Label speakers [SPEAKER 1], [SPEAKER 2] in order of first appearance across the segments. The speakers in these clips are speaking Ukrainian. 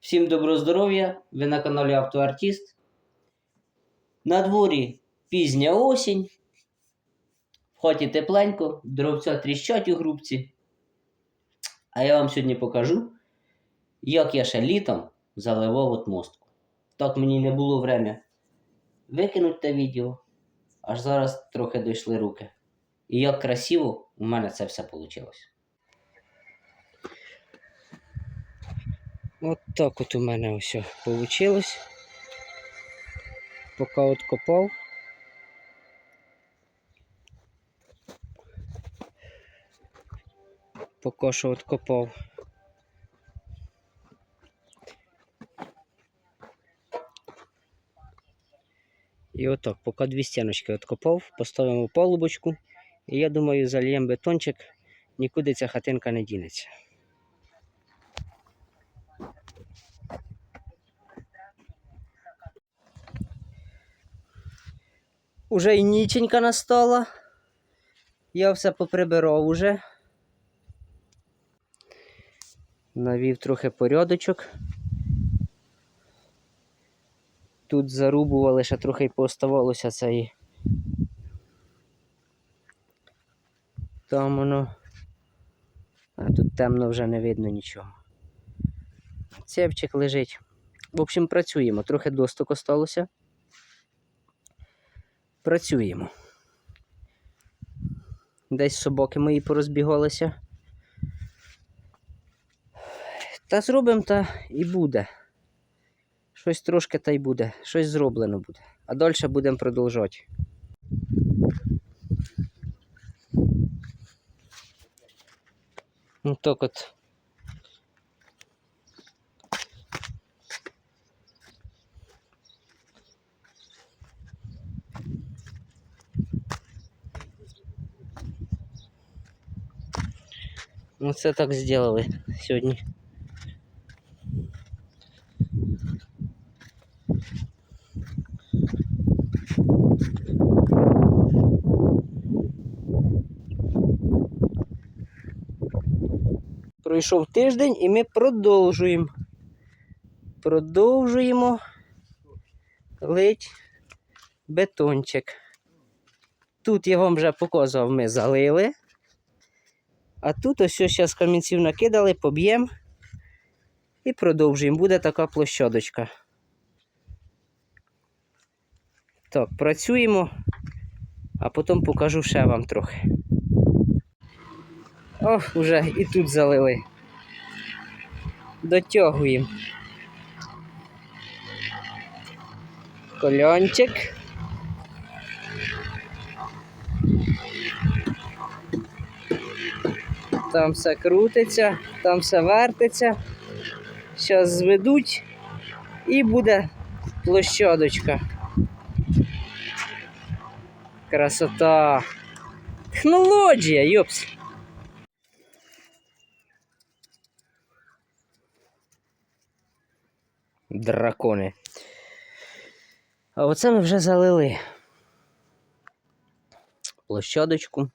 [SPEAKER 1] Всім доброго здоров'я! Ви на каналі Автоартіст. На дворі пізня осінь. В хаті тепленько, дровця тріщать у грубці. А я вам сьогодні покажу, як я ще літом заливав отмостку. Так мені не було время викинути те відео, аж зараз трохи дійшли руки. І як красиво у мене це все вийшло. От так от у мене все вийшло. Поки от копав. Поки що от копав. І отак, поки дві стіночки откопав, поставимо полубочку. І я думаю, зальємо бетончик, нікуди ця хатинка не дінеться. Уже і ніченька настала. Я все поприбирав уже. Навів трохи порядочок. Тут зарубували, ще трохи й пооставалося цей. Там воно. А тут темно вже не видно нічого. Цепчик лежить. В общем, працюємо. Трохи досток осталося. Працюємо. Десь собаки мої порозбігалися. Та зробимо та і буде. Щось трошки та й буде, щось зроблено буде. А далі будемо продовжувати. Ну так от. Ну це так зробили сьогодні. Пройшов тиждень і ми продовжуємо. Продовжуємо лить бетончик. Тут я вам вже показував, ми залили. А тут ось зараз камінців накидали, поб'ємо і продовжуємо. Буде така площадочка. Так, працюємо, а потім покажу ще вам трохи. Ох, уже і тут залили. Дотягуємо. Колянчик. Там все крутиться, там все вертиться. Зараз зведуть і буде площадочка. Красота. Технологія, йопс. Дракони. А оце ми вже залили площадочку.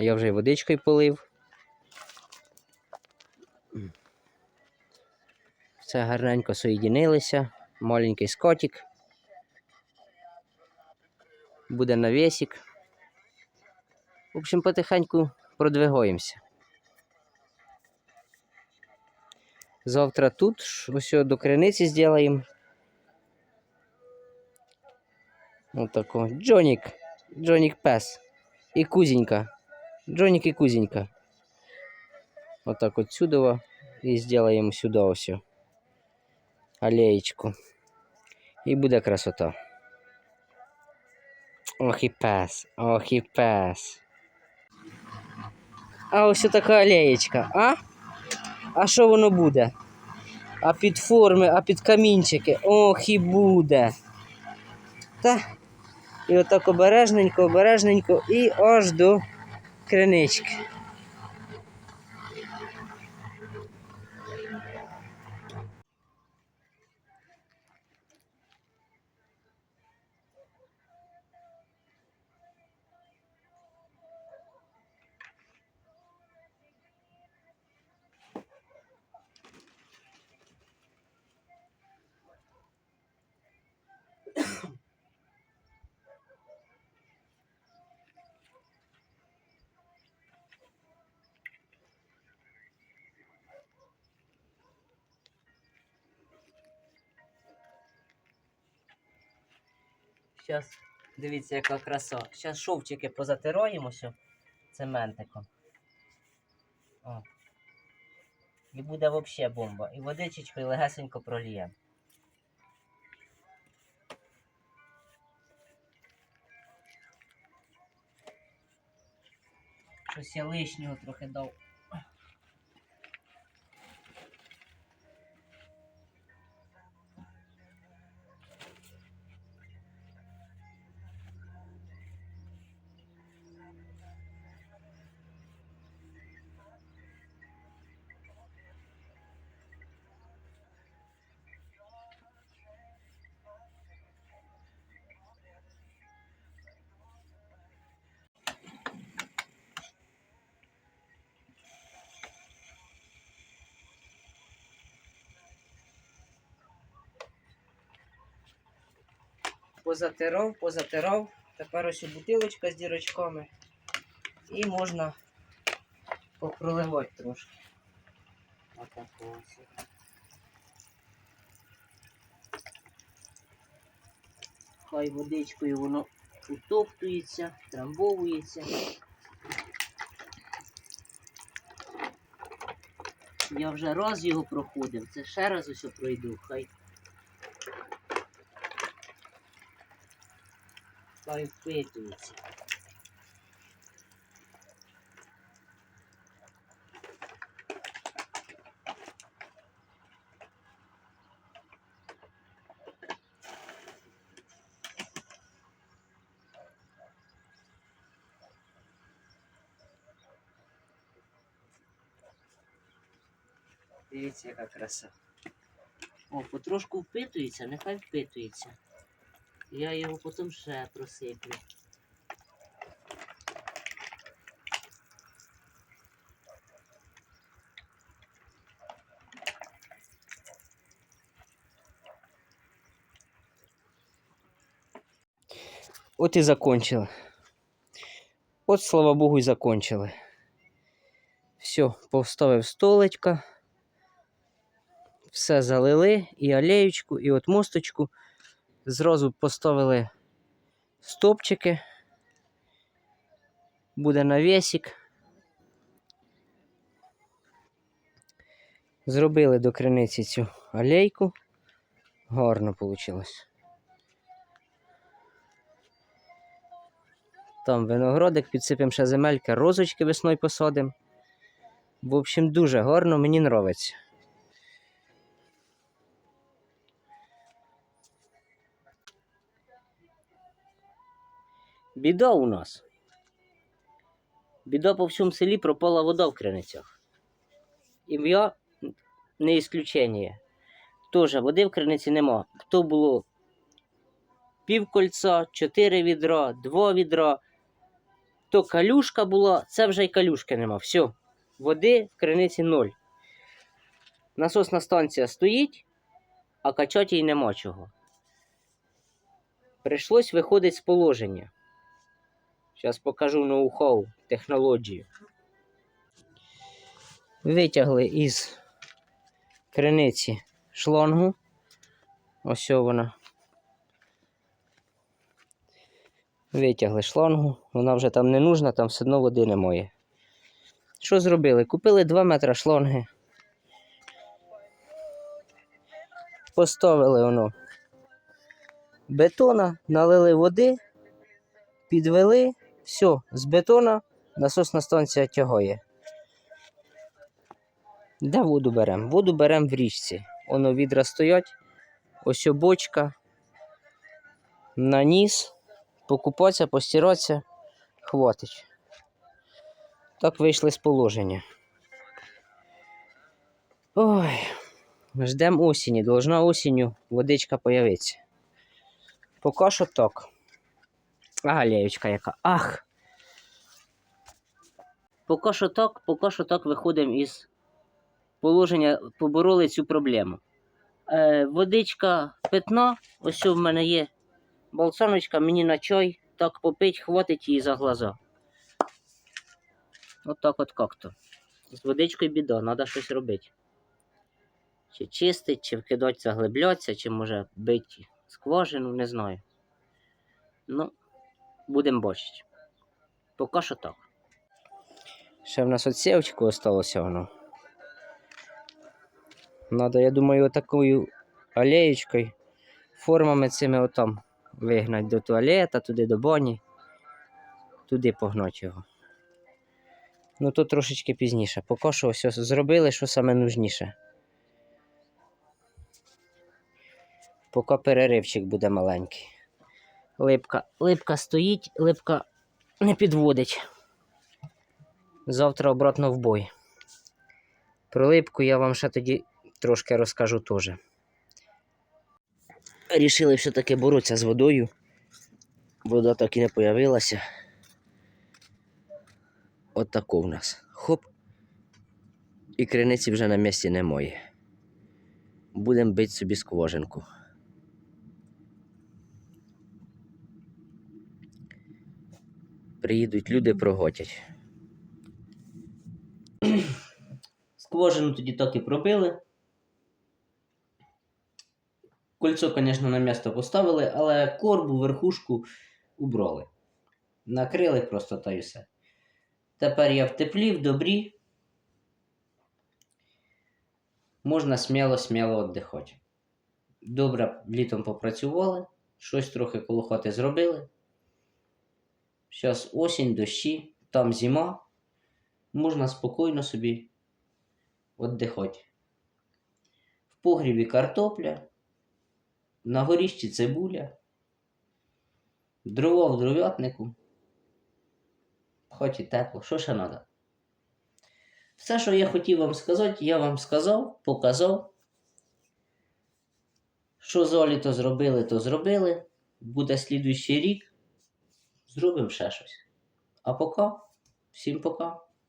[SPEAKER 1] Я вже водичкою полив. Все гарненько соєдинилися. Маленький скотик. Буде навісик. В общем, потихеньку продвигаємося. Завтра тут ось до криниці зробимо. Ось тако. Джонік. Джонік пес. І кузенька. Джонік і кузенька. Отак от сюди і зробимо сюди ось. Алеєчку. І буде красота. Ох і пес, ох і пес. А ось така алеєчка, а? А що воно буде? А під форми, а під камінчики. Ох і буде. Та. І отак обережненько, обережненько і аж до Kreneşk. Зараз, дивіться, яка краса. Зараз шовчики позатираємося цементиком. О. І буде взагалі бомба. І водичечкою легесенько проліємо. Щось я лишнього трохи дав. Позатирав, позатирав. Тепер ось бутилочка з дірочками. І можна попроливати трошки. Отак ось. Хай водичкою воно утоптується, трамбовується. Я вже раз його проходив, це ще раз ось пройду, хай. Хай впитується. Дивіться, яка краса. О, потрошку впитується, нехай впитується. Я його потім ще просиплю. От і закончили. От, слава Богу, і закончили. Все, поставив столечка. Все залили, і алеєчку, і от мосточку. Зразу поставили стопчики. Буде навісик. Зробили до криниці цю алейку. Гарно вийшло. Там виноградик, підсипемо ще земельки, розочки весною посадимо. В общем, дуже гарно, мені подобається. Біда у нас. Біда по всьому селі пропала вода в криницях. І я не ісключення. Тоже води в криниці нема. То було пів кольця, чотири відра, два відра. То калюшка була, це вже й калюшки нема. Все. Води в криниці ноль. Насосна станція стоїть, а качати їй нема чого. Прийшлось виходити з положення. Зараз покажу ноу-хау, технологію. Витягли із криниці шлангу. Ось вона. Витягли шлангу, вона вже там не нужна, там все одно води немає. Що зробили? Купили 2 метри шланги. Поставили воно бетона, налили води, підвели, все, з бетона насосна станція тягає. Де воду беремо? Воду беремо в річці. Воно відра стоять, ось бочка, на ніс, покупатися, постиратися, хватить. Так вийшли з положення. Ой, ждемо осені. Должна осінню водичка появитися. Поки що так. Ага, леючка яка. Ах! Так, поки що так виходимо із положення, побороли цю проблему. Е, водичка питна, ось в мене є балсоночка, мені на чай, так попить, хватить її за глаза. От так от як-то. З водичкою біда, треба щось робити. Чи чистить, чи вкидать заглиблятися, чи може бити скважину, не знаю. Ну, будемо бачити. Поки що так. Ще в нас отсівчику осталося воно. Надо, я думаю, отакою алеєчкою, формами цими отам вигнати до туалета, туди до бані, туди погнати його. Ну то трошечки пізніше. Поки що все зробили, що саме нужніше. Поки переривчик буде маленький. Липка, липка стоїть, липка не підводить. Завтра обратно в бой. Про липку я вам ще тоді трошки розкажу теж. Рішили все-таки боротися з водою. Вода так і не появилася. От тако в нас. Хоп. І криниці вже на місці немає. Будемо бити собі скважинку. Приїдуть люди, проготять. Скважину тоді так і пробили. Кольцо, звісно, на місце поставили, але корбу, верхушку убрали. Накрили просто та й все. Тепер я в теплі, в добрі. Можна сміло-сміло віддихати. Добре літом попрацювали, щось трохи коло хати зробили. Зараз осінь, дощі, там зима. Можна спокійно собі віддихати. В погрібі картопля, на горіщі цибуля, дрова в дров'ятнику. Хоч і тепло, що ще треба? Все, що я хотів вам сказати, я вам сказав, показав. Що золі то зробили, то зробили. Буде слідуючий рік. Зробимо ще щось. А поки, всім пока.